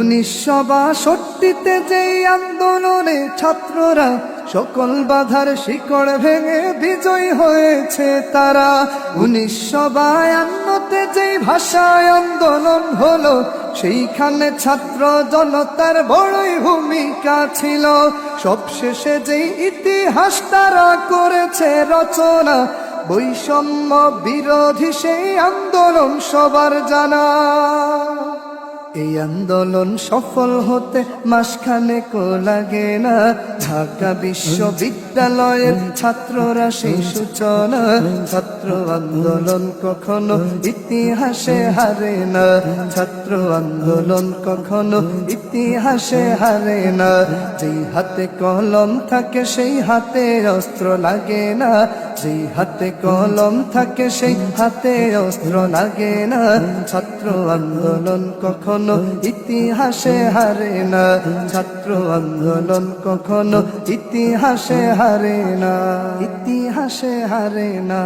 উনিশশো বাষট্টিতে যেই আন্দোলনে ছাত্ররা সকল বাধার শিকড় ভেঙে বিজয়ী হয়েছে তারা উনিশশো বায়ান্নতে যেই ভাষায় আন্দোলন হলো, সেইখানে ছাত্র জনতার বড়ই ভূমিকা ছিল। সবশেষে যেই ইতিহাস তারা করেছে রচনা, বৈষম্য বিরোধী সেই আন্দোলন সবার জানা। এই আন্দোলন সফল হতে মাসখানে কো লাগে না। ঢাকা বিশ্ববিদ্যালয়ের ছাত্ররা সেই সূচনা। ছাত্র আন্দোলন কখনো ইতিহাসে হারে না। ছাত্র আন্দোলন কখনো ইতিহাসে হারে না। যেই হাতে কলম থাকে সেই হাতে অস্ত্র লাগে না। যেই হাতে কলম থাকে সেই হাতে অস্ত্র লাগে না। ছাত্র আন্দোলন কখনো ইতিহাসে হারে না। ছাত্র আন্দোলন কখনো ইতিহাসে হারে না। ইতিহাসে হারে না।